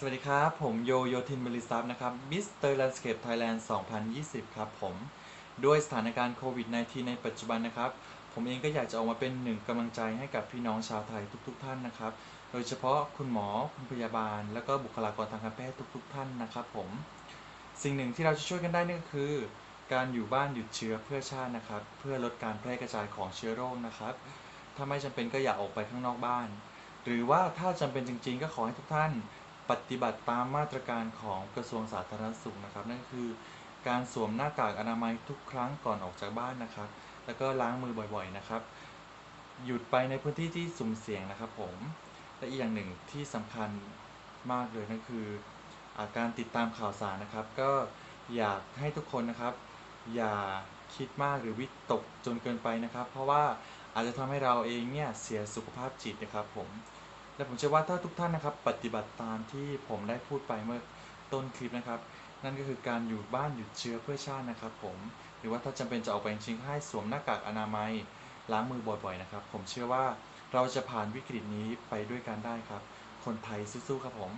สวัสดีครับ ผมโยโยทินบริษัทนะครับมิสเตอร์แลนด์สเคปไทยแลนด์2020 ครับผม ด้วยสถานการณ์โควิด -19 ในปัจจุบันนะครับ ผมเองก็อยากจะออกมาเป็นหนึ่งกำลังใจให้กับพี่น้องชาวไทยทุกๆท่านนะครับ โดยเฉพาะคุณหมอ คุณพยาบาล แล้วก็บุคลากรทางการแพทย์ทุก ๆ ท่านนะครับผม สิ่งหนึ่งที่เราจะช่วยกันได้นั่นก็คือ การอยู่บ้านหยุดเชื้อเพื่อชาตินะครับ เพื่อลดการแพร่กระจายของเชื้อโรคนะครับ ถ้าไม่จำเป็นก็อย่าออกไปข้างนอกบ้าน หรือว่าถ้าจำเป็นจริง ๆ ก็ขอให้ทุกท่าน ปฏิบัติตามมาตรการของกระทรวงสาธารณสุขนะครับ นั่นคือการสวมหน้ากากอนามัยทุกครั้งก่อนออกจากบ้านนะครับ แล้วก็ล้างมือบ่อยๆนะครับ หยุดไปในพื้นที่ที่สุ่มเสี่ยงนะครับผม และอีกอย่างหนึ่งที่สำคัญมากเลยนั่นคืออาการติดตามข่าวสารนะครับ ก็อยากให้ทุกคนนะครับ อย่าคิดมากหรือวิตกจนเกินไปนะครับ เพราะว่าอาจจะทำให้เราเองเนี่ยเสียสุขภาพจิตนะครับผม และผมเชื่อว่าถ้าทุกท่านนะครับ ปฏิบัติตามที่ผมได้พูดไปเมื่อต้นคลิปนะครับ นั่นก็คือการอยู่บ้านหยุดเชื้อเพื่อชาตินะครับ ผมหรือว่าถ้าจำเป็นจะออกไปจริงๆให้สวมหน้ากากอนามัยล้างมือบ่อยๆนะครับ ผมเชื่อว่าเราจะผ่านวิกฤตนี้ไปด้วยกันได้ครับ คนไทยสู้ๆครับผม